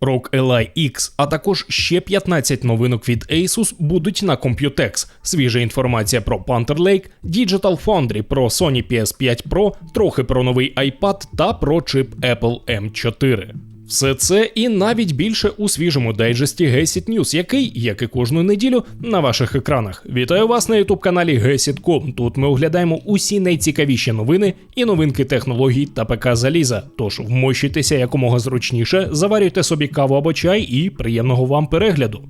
ROG Ally X, а також ще 15 новинок від Asus будуть на Computex. Свіжа інформація про Panther Lake, Digital Foundry, про Sony PS5 Pro, трохи про новий iPad та про чип Apple M4. Все це і навіть більше у свіжому дайджесті Gecit News, який, як і кожну неділю, на ваших екранах. Вітаю вас на youtube каналі Gecit.com. Тут ми оглядаємо усі найцікавіші новини і новинки технологій та ПК заліза. Тож вмощуйтеся якомога зручніше, заварюйте собі каву або чай і приємного вам перегляду.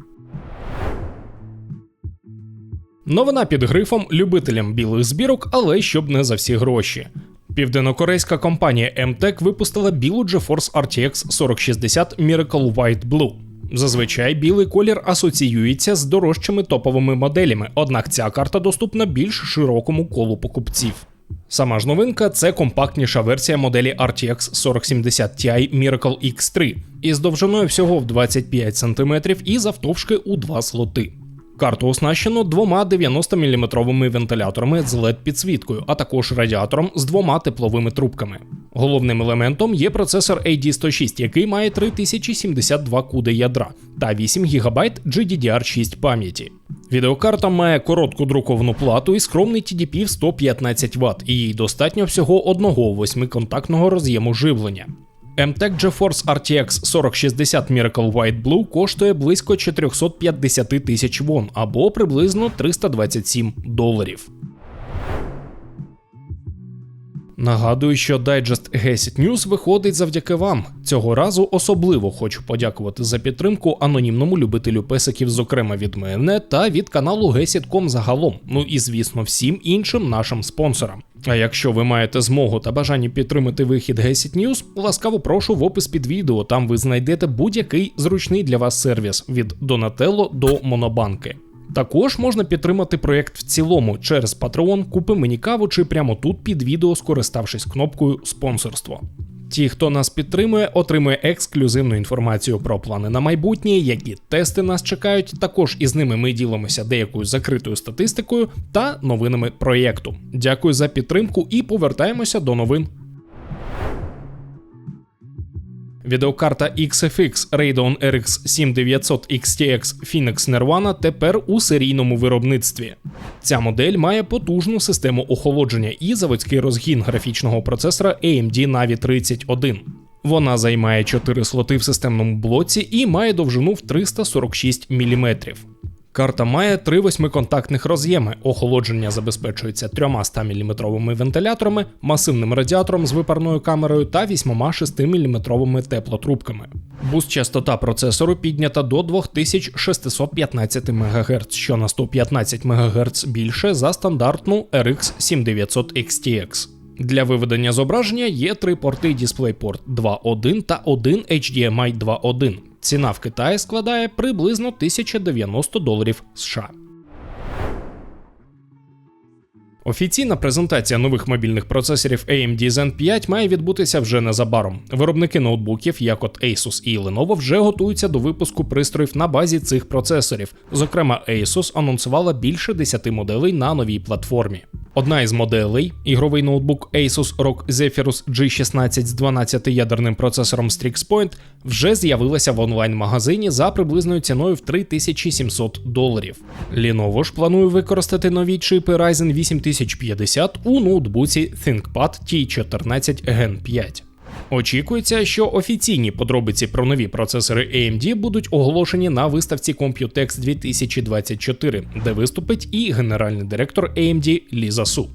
Новина під грифом любителям білих збірок, але щоб не за всі гроші. Південнокорейська компанія MTech випустила білу GeForce RTX 4060 Miracle White Blue. Зазвичай білий колір асоціюється з дорожчими топовими моделями, однак ця карта доступна більш широкому колу покупців. Сама ж новинка це компактніша версія моделі RTX 4070 Ti Miracle X3 із довжиною всього в 25 см і завтовшки у два слоти. Карту оснащено двома 90-мм вентиляторами з led підсвіткою, а також радіатором з двома тепловими трубками. Головним елементом є процесор AD106, який має 3072 куди ядра та 8 ГБ GDDR6 пам'яті. Відеокарта має коротку друковану плату і скромний TDP в 115 Вт, і їй достатньо всього одного восьмиконтактного роз'єму живлення. MTech GeForce RTX 4060 Miracle White Blue коштує близько 450 тисяч вон або приблизно 327 доларів. Нагадую, що дайджест Gecit News виходить завдяки вам. Цього разу особливо хочу подякувати за підтримку анонімному любителю песиків, зокрема від мене, та від каналу Gecit.com загалом. Ну і звісно, всім іншим нашим спонсорам. А якщо ви маєте змогу та бажання підтримати вихід Gecit News, ласкаво прошу в опис під відео. Там ви знайдете будь-який зручний для вас сервіс від Donatello до Монобанки. Також можна підтримати проєкт в цілому через Patreon, купи мені каву чи прямо тут під відео, скориставшись кнопкою спонсорство. Ті, хто нас підтримує, отримує ексклюзивну інформацію про плани на майбутнє, які тести нас чекають. Також із ними ми ділимося деякою закритою статистикою та новинами проєкту. Дякую за підтримку і повертаємося до новин. Відеокарта XFX Radeon RX 7900 XTX Phoenix Nirvana тепер у серійному виробництві. Ця модель має потужну систему охолодження і заводський розгін графічного процесора AMD Navi 31. Вона займає 4 слоти в системному блоці і має довжину в 346 мм. Карта має три восьмиконтактних роз'єми. Охолодження забезпечується трьома 100-мм вентиляторами, масивним радіатором з випарною камерою та вісьмома 6-мм теплотрубками. Буст частота процесору піднята до 2615 МГц, що на 115 МГц більше за стандартну RX 7900 XTX. Для виведення зображення є три порти DisplayPort 2.1 та 1 HDMI 2.1. Ціна в Китаї складає приблизно 1090 доларів США. Офіційна презентація нових мобільних процесорів AMD Zen 5 має відбутися вже незабаром. Виробники ноутбуків, як от Asus і Lenovo, вже готуються до випуску пристроїв на базі цих процесорів. Зокрема, Asus анонсувала більше 10 моделей на новій платформі. Одна із моделей, ігровий ноутбук Asus ROG Zephyrus G16 з 12-ядерним процесором Strix Point, вже з'явилася в онлайн-магазині за приблизною ціною в 3700 доларів. Lenovo ж планує використати нові чипи Ryzen 8050 у ноутбуці ThinkPad T14 Gen 5. Очікується, що офіційні подробиці про нові процесори AMD будуть оголошені на виставці Computex 2024, де виступить і генеральний директор AMD Ліза Су.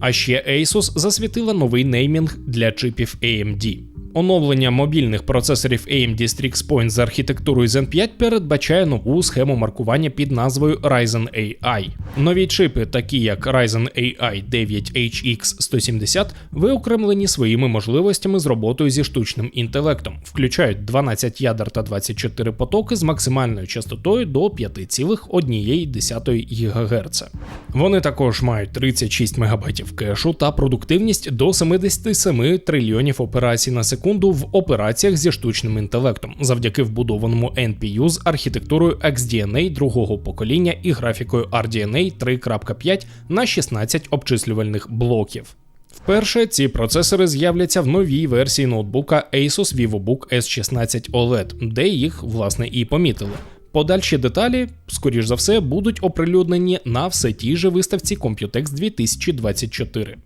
А ще Asus засвітила новий неймінг для чипів AMD. Оновлення мобільних процесорів AMD Strix Point з архітектурою Zen 5 передбачає нову схему маркування під назвою Ryzen AI. Нові чипи, такі як Ryzen AI 9 HX170, виокремлені своїми можливостями з роботою зі штучним інтелектом, включають 12 ядер та 24 потоки з максимальною частотою до 5,1 ГГц. Вони також мають 36 МБ кешу та продуктивність до 77 трильйонів операцій на секунду секунду в операціях зі штучним інтелектом завдяки вбудованому NPU з архітектурою XDNA другого покоління і графікою RDNA 3.5 на 16 обчислювальних блоків. Вперше ці процесори з'являться в новій версії ноутбука Asus VivoBook S16 OLED, де їх власне і помітили. Подальші деталі, скоріш за все, будуть оприлюднені на все тій же виставці Computex 2024.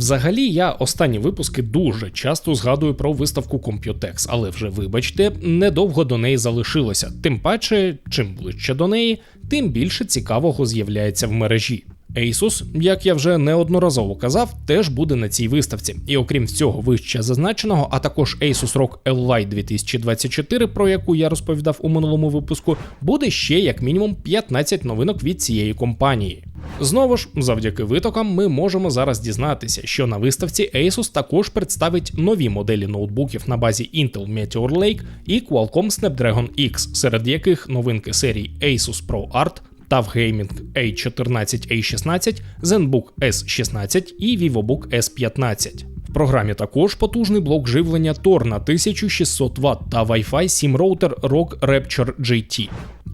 Взагалі, я останні випуски дуже часто згадую про виставку Computex, але вже вибачте, недовго до неї залишилося. Тим паче, чим ближче до неї, тим більше цікавого з'являється в мережі. Asus, як я вже неодноразово казав, теж буде на цій виставці. І окрім всього вище зазначеного, а також Asus ROG L-Lite 2024, про яку я розповідав у минулому випуску, буде ще як мінімум 15 новинок від цієї компанії. Знову ж, завдяки витокам, ми можемо зараз дізнатися, що на виставці Asus також представить нові моделі ноутбуків на базі Intel Meteor Lake і Qualcomm Snapdragon X, серед яких новинки серії Asus Pro TUF Gaming A14 A16, ZenBook S16 і VivoBook S15. В програмі також потужний блок живлення Tor на 1600 Вт та Wi-Fi 7 роутер ROG Rapture GT.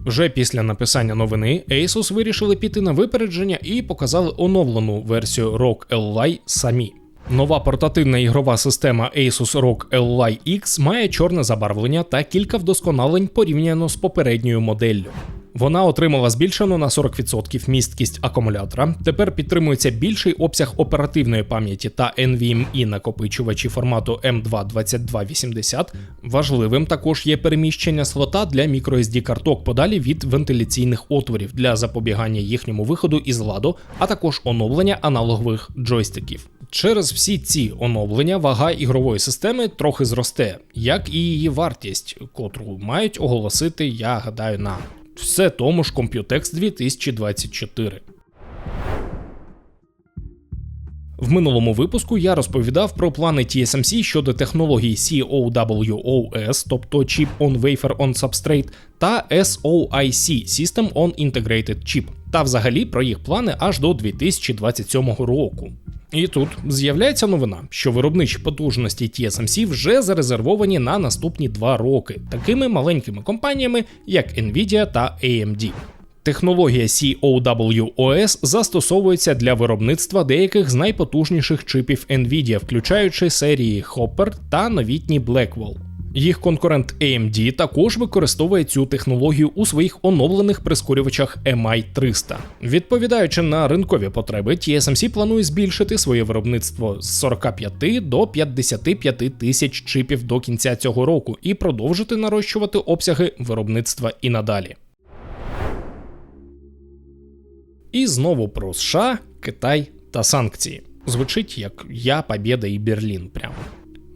Вже після написання новини Asus вирішили піти на випередження і показали оновлену версію ROG Ally самі. Нова портативна ігрова система Asus ROG Ally X має чорне забарвлення та кілька вдосконалень порівняно з попередньою моделлю. Вона отримала збільшену на 40% місткість акумулятора. Тепер підтримується більший обсяг оперативної пам'яті та NVMe накопичувачі формату M22280. Важливим також є переміщення слота для microSD карток подалі від вентиляційних отворів для запобігання їхньому виходу із ладу, а також оновлення аналогових джойстиків. Через всі ці оновлення вага ігрової системи трохи зросте, як і її вартість, котру мають оголосити, я гадаю, на все тому ж Computex 2024. В минулому випуску я розповідав про плани TSMC щодо технологій COWOS, тобто Chip on Wafer on Substrate, та SOIC System on Integrated Chip, та взагалі про їх плани аж до 2027 року. І тут з'являється новина, що виробничі потужності TSMC вже зарезервовані на наступні два роки такими маленькими компаніями, як Nvidia та AMD. Технологія COWOS застосовується для виробництва деяких з найпотужніших чипів Nvidia, включаючи серії Hopper та новітні Blackwell. Їх конкурент AMD також використовує цю технологію у своїх оновлених прискорювачах MI 300. Відповідаючи на ринкові потреби, TSMC планує збільшити своє виробництво з 45 до 55 тисяч чипів до кінця цього року і продовжити нарощувати обсяги виробництва і надалі. І знову про США, Китай та санкції. Звучить як Я, Побєда і Берлін прямо.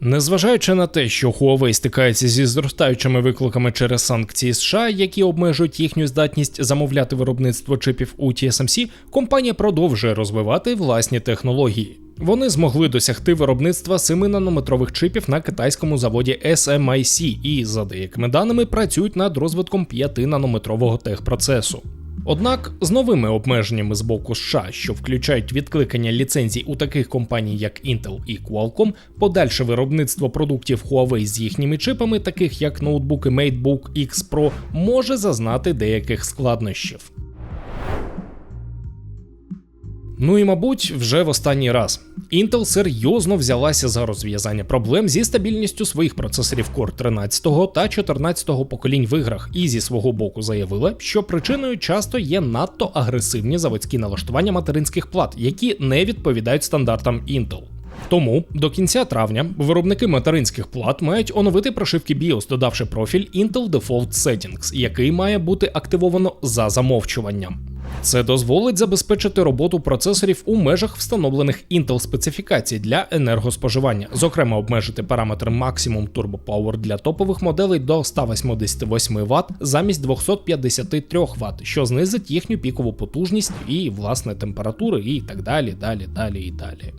Незважаючи на те, що Huawei стикається зі зростаючими викликами через санкції США, які обмежують їхню здатність замовляти виробництво чипів у TSMC, компанія продовжує розвивати власні технології. Вони змогли досягти виробництва 7-нанометрових чипів на китайському заводі SMIC і, за деякими даними, працюють над розвитком 5-нанометрового техпроцесу. Однак з новими обмеженнями з боку США, що включають відкликання ліцензій у таких компаній, як Intel і Qualcomm, подальше виробництво продуктів Huawei з їхніми чипами, таких як ноутбуки MateBook X Pro, може зазнати деяких складнощів. Ну і мабуть, вже в останній раз. Intel серйозно взялася за розв'язання проблем зі стабільністю своїх процесорів Core 13 та 14 поколінь в іграх, і зі свого боку заявила, що причиною часто є надто агресивні заводські налаштування материнських плат, які не відповідають стандартам Intel. Тому до кінця травня виробники материнських плат мають оновити прошивки BIOS, додавши профіль Intel Default Settings, який має бути активовано за замовчуванням. Це дозволить забезпечити роботу процесорів у межах встановлених Intel специфікацій для енергоспоживання, зокрема обмежити параметр Turbo Power для топових моделей до 188 Вт замість 253 Вт, що знизить їхню пікову потужність і власне температури, і так далі, далі, далі і далі.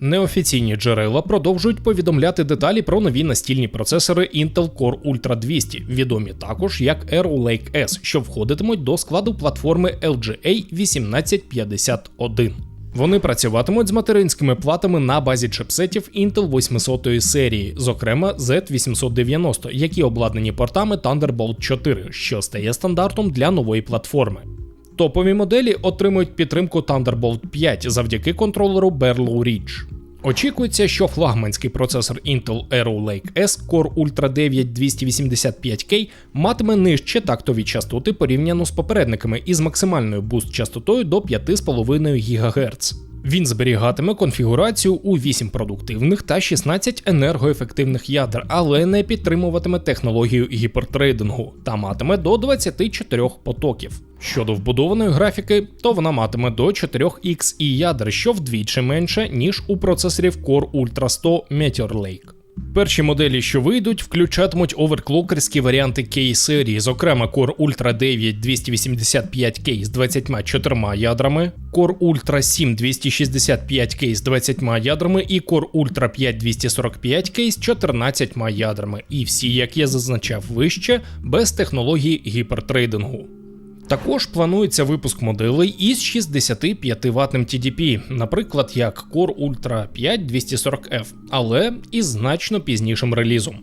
Неофіційні джерела продовжують повідомляти деталі про нові настільні процесори Intel Core Ultra 200, відомі також як Arrow Lake S, що входитимуть до складу платформи LGA 1851. Вони працюватимуть з материнськими платами на базі чипсетів Intel 800 серії, зокрема Z890, які обладнані портами Thunderbolt 4, що стає стандартом для нової платформи. Топові моделі отримують підтримку Thunderbolt 5 завдяки контролеру Berlow Ridge. Очікується, що флагманський процесор Intel Arrow Lake S Core Ultra 9 285K матиме нижче тактові частоти порівняно з попередниками із максимальною буст частотою до 5,5 ГГц. Він зберігатиме конфігурацію у 8 продуктивних та 16 енергоефективних ядер, але не підтримуватиме технологію гіпертрейдингу та матиме до 24 потоків. Щодо вбудованої графіки, то вона матиме до 4 XE ядер, що вдвічі менше, ніж у процесорів Core Ultra 100 Meteor Lake. Перші моделі, що вийдуть, включатимуть оверклокерські варіанти K-серії, зокрема Core Ultra 9 285K з 24 ядрами, Core Ultra 7 265K з 20 ядрами і Core Ultra 5 245K з 14 ядрами. І всі, як я зазначав вище, без технології гіпертрейдингу. Також планується випуск моделей із 65 ватним TDP, наприклад, як Core Ultra 5 240F, але із значно пізнішим релізом.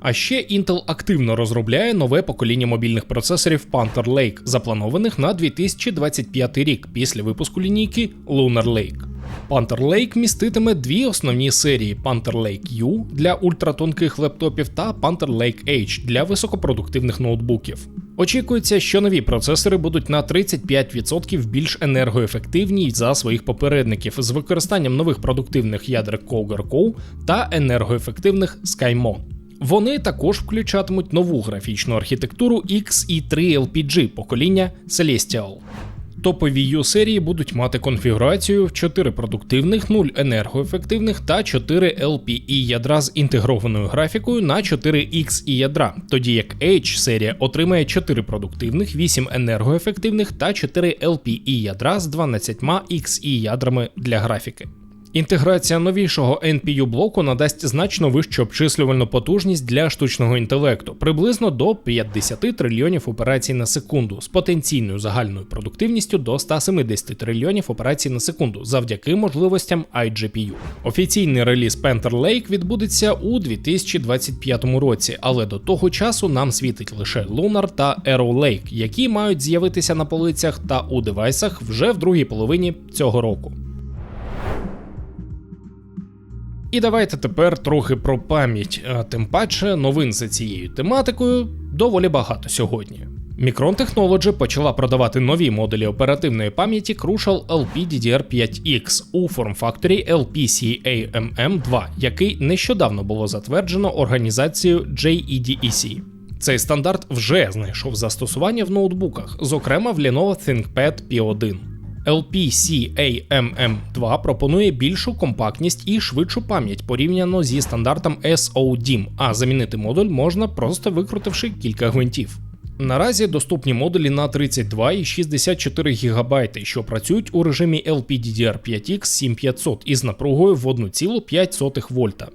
А ще Intel активно розробляє нове покоління мобільних процесорів Panther Lake, запланованих на 2025 рік після випуску лінійки Lunar Lake. Panther Lake міститиме дві основні серії: Panther Lake U для ультратонких лептопів та Panther Lake H для високопродуктивних ноутбуків. Очікується, що нові процесори будуть на 35% більш енергоефективні за своїх попередників з використанням нових продуктивних ядер Cougar Co та енергоефективних SkyMo. Вони також включатимуть нову графічну архітектуру XE3 LPG покоління Celestial. Топові U серії будуть мати конфігурацію в 4 продуктивних, 0 енергоефективних та 4 LPE ядра з інтегрованою графікою на 4 XE ядра, тоді як H серія отримає 4 продуктивних, 8 енергоефективних та 4 LPE ядра з 12 XE ядрами для графіки. Інтеграція новішого NPU блоку надасть значно вищу обчислювальну потужність для штучного інтелекту, приблизно до 50 трильйонів операцій на секунду, з потенційною загальною продуктивністю до 170 трильйонів операцій на секунду, завдяки можливостям iGPU. Офіційний реліз Panther Lake відбудеться у 2025 році, але до того часу нам світить лише Lunar та Arrow Lake, які мають з'явитися на полицях та у девайсах вже в другій половині цього року. І давайте тепер трохи про пам'ять, а тим паче новин за цією тематикою доволі багато сьогодні. Micron Technology почала продавати нові модулі оперативної пам'яті Crucial LPDDR5X у форм-факторі LPCAMM2, який нещодавно було затверджено організацією JEDEC. Цей стандарт вже знайшов застосування в ноутбуках, зокрема в Lenovo ThinkPad P1. LPCAMM2 пропонує більшу компактність і швидшу пам'ять порівняно зі стандартом SODIMM, а замінити модуль можна просто викрутивши кілька гвинтів. Наразі доступні модулі на 32 і 64 ГБ, що працюють у режимі LPDDR5X 7500 із напругою в 1,5 вольта.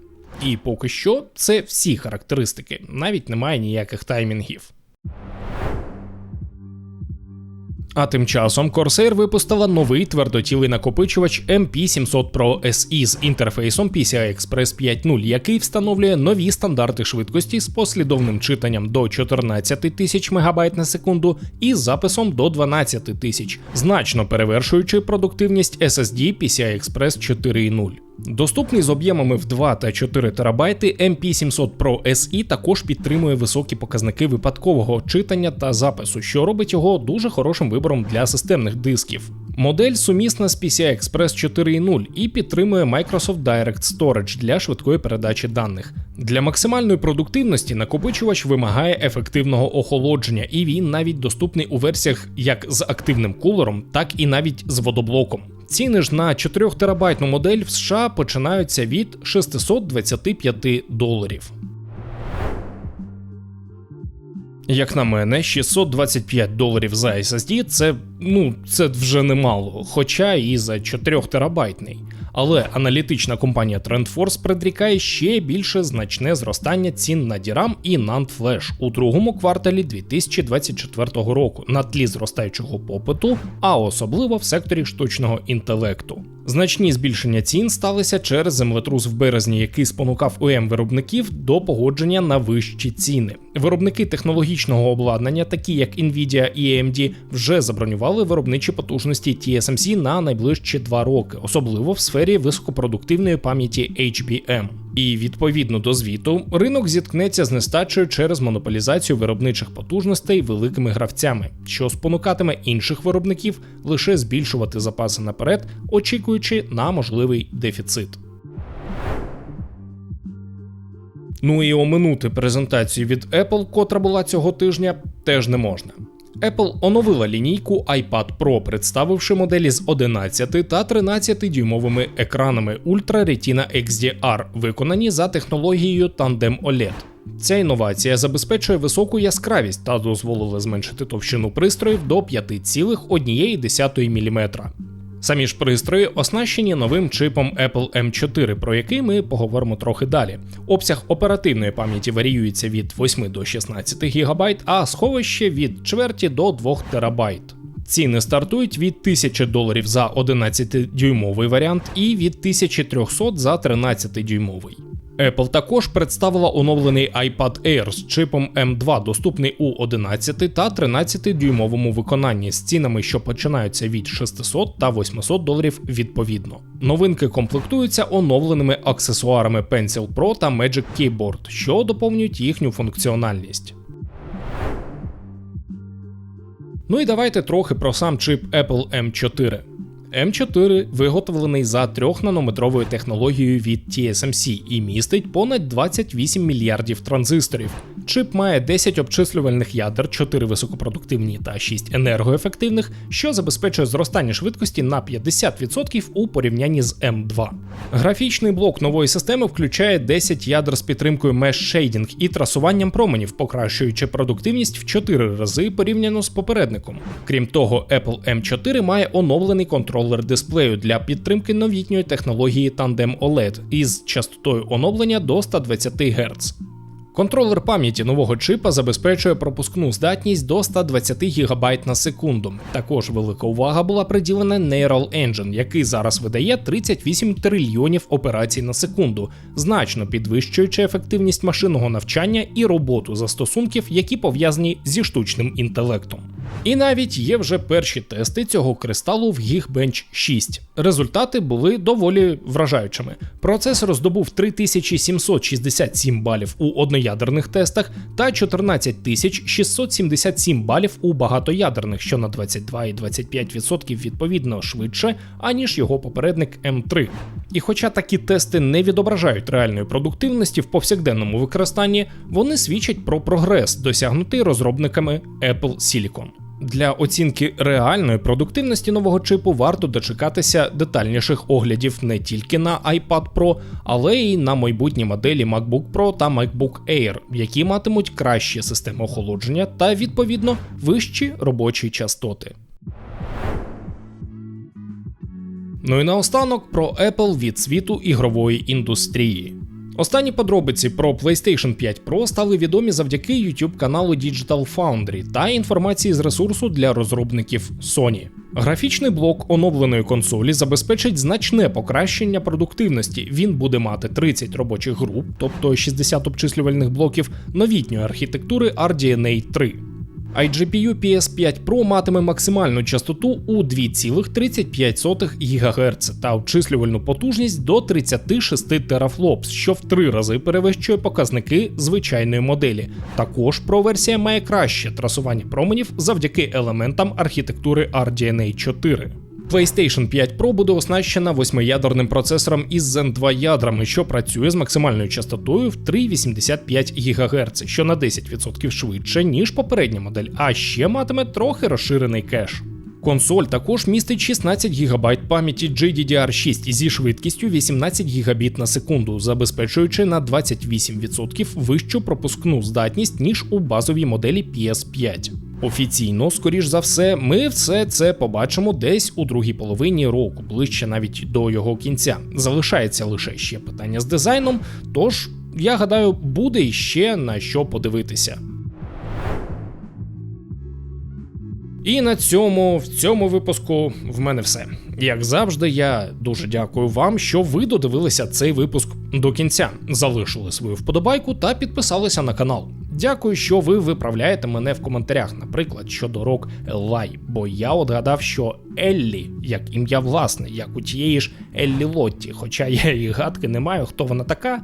І поки що це всі характеристики, навіть немає ніяких таймінгів. А тим часом Corsair випустила новий твердотілий накопичувач MP700 Pro SE з інтерфейсом PCI Express 5.0, який встановлює нові стандарти швидкості з послідовним читанням до 14 тисяч МБ на секунду і записом до 12 тисяч, значно перевершуючи продуктивність SSD PCI Express 4.0. Доступний з об'ємами в 2 та 4 ТБ, MP700 Pro SE також підтримує високі показники випадкового читання та запису, що робить його дуже хорошим вибором для системних дисків. Модель сумісна з PCI Express 4.0 і підтримує Microsoft Direct Storage для швидкої передачі даних. Для максимальної продуктивності накопичувач вимагає ефективного охолодження, і він навіть доступний у версіях як з активним кулером, так і навіть з водоблоком. Ціни ж на 4 терабайтну модель в США починаються від 625 доларів. Як на мене, 625 доларів за SSD це ну це вже немало, хоча і за 4 терабайтний. Але аналітична компанія TrendForce предрікає ще більше значне зростання цін на DRAM і NAND Flash у другому кварталі 2024 року на тлі зростаючого попиту, а особливо в секторі штучного інтелекту. Значні збільшення цін сталися через землетрус в березні, який спонукав ОМ виробників до погодження на вищі ціни. Виробники технологічного обладнання, такі як Nvidia і AMD, вже забронювали виробничі потужності TSMC на найближчі два роки, особливо в сфері високопродуктивної пам'яті HBM. І відповідно до звіту, ринок зіткнеться з нестачею через монополізацію виробничих потужностей великими гравцями, що спонукатиме інших виробників лише збільшувати запаси наперед, очікуючи на можливий дефіцит. Ну і оминути презентацію від Apple, котра була цього тижня, теж не можна. Apple оновила лінійку iPad Pro, представивши моделі з 11 та 13 дюймовими екранами Ultra Retina XDR, виконані за технологією Tandem OLED. Ця інновація забезпечує високу яскравість та дозволила зменшити товщину пристроїв до 5,1 мм. Самі ж пристрої оснащені новим чипом Apple M4, про який ми поговоримо трохи далі. Обсяг оперативної пам'яті варіюється від 8 до 16 ГБ, а сховище від чверті до 2 ТБ. Ціни стартують від 1000 доларів за 11-дюймовий варіант і від 1300 за 13-дюймовий. Apple також представила оновлений iPad Air з чипом M2, доступний у 11 та 13 дюймовому виконанні з цінами, що починаються від 600 та 800 доларів відповідно. Новинки комплектуються оновленими аксесуарами Pencil Pro та Magic Keyboard, що доповнюють їхню функціональність. Ну і давайте трохи про сам чип Apple M4. М4 виготовлений за 3-нанометровою технологією від TSMC і містить понад 28 мільярдів транзисторів. Чип має 10 обчислювальних ядер, 4 високопродуктивні та 6 енергоефективних, що забезпечує зростання швидкості на 50% у порівнянні з М2. Графічний блок нової системи включає 10 ядер з підтримкою Mesh Shading і трасуванням променів, покращуючи продуктивність в 4 рази порівняно з попередником. Крім того, Apple M4 має оновлений контролер дисплею для підтримки новітньої технології Tandem OLED із частотою оновлення до 120 Гц. Контролер пам'яті нового чипа забезпечує пропускну здатність до 120 ГБ на секунду. Також велика увага була приділена Neural Engine, який зараз видає 38 трильйонів операцій на секунду, значно підвищуючи ефективність машинного навчання і роботу застосунків, які пов'язані зі штучним інтелектом. І навіть є вже перші тести цього кристалу в Geekbench 6. Результати були доволі вражаючими. Процесор здобув 3767 балів у одноядерних тестах та 14677 балів у багатоядерних, що на 22 і 25% відповідно швидше, аніж його попередник М3. І хоча такі тести не відображають реальної продуктивності в повсякденному використанні, вони свідчать про прогрес, досягнутий розробниками Apple Silicon. Для оцінки реальної продуктивності нового чипу варто дочекатися детальніших оглядів не тільки на iPad Pro, але й на майбутні моделі MacBook Pro та MacBook Air, які матимуть кращі системи охолодження та відповідно вищі робочі частоти. Ну і наостанок про Apple від світу ігрової індустрії. Останні подробиці про PlayStation 5 Pro стали відомі завдяки YouTube каналу Digital Foundry та інформації з ресурсу для розробників Sony. Графічний блок оновленої консолі забезпечить значне покращення продуктивності. Він буде мати 30 робочих груп, тобто 60 обчислювальних блоків новітньої архітектури RDNA 3. iGPU PS5 Pro матиме максимальну частоту у 2,35 ГГц та обчислювальну потужність до 36 терафлопс, що в три рази перевищує показники звичайної моделі. Також Pro версія має краще трасування променів завдяки елементам архітектури RDNA 4. PlayStation 5 Pro буде оснащена восьмиядерним процесором із Zen 2 ядрами, що працює з максимальною частотою в 3,85 ГГц, що на 10% швидше, ніж попередня модель, а ще матиме трохи розширений кеш. Консоль також містить 16 ГБ пам'яті GDDR6 зі швидкістю 18 Гбіт на секунду, забезпечуючи на 28% вищу пропускну здатність, ніж у базовій моделі PS5. Офіційно, скоріш за все, ми все це побачимо десь у другій половині року, ближче навіть до його кінця. Залишається лише ще питання з дизайном, тож я гадаю, буде іще на що подивитися. І на цьому в цьому випуску в мене все. Як завжди, я дуже дякую вам, що ви додивилися цей випуск до кінця, залишили свою вподобайку та підписалися на канал. Дякую, що ви виправляєте мене в коментарях, наприклад, щодо рок Еллай, бо я от гадав, що Еллі, як ім'я власне, як у тієї ж Еллі Лотті, хоча я і гадки не маю, хто вона така.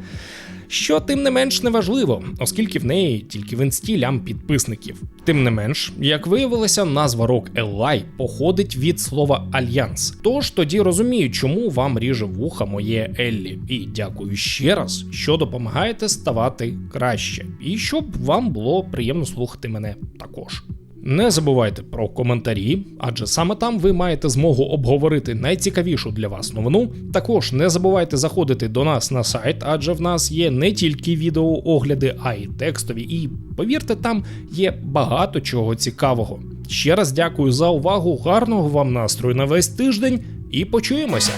Що тим не менш неважливо, оскільки в неї тільки в інсті лям підписників. Тим не менш, як виявилося, назва Rock Ally походить від слова альянс. Тож тоді розумію, чому вам ріже вуха моє Еллі. І дякую ще раз, що допомагаєте ставати краще, і щоб вам було приємно слухати мене також. Не забувайте про коментарі, адже саме там ви маєте змогу обговорити найцікавішу для вас новину. Також не забувайте заходити до нас на сайт, адже в нас є не тільки відеоогляди, а й текстові. І повірте, там є багато чого цікавого. Ще раз дякую за увагу, гарного вам настрою на весь тиждень і почуємося!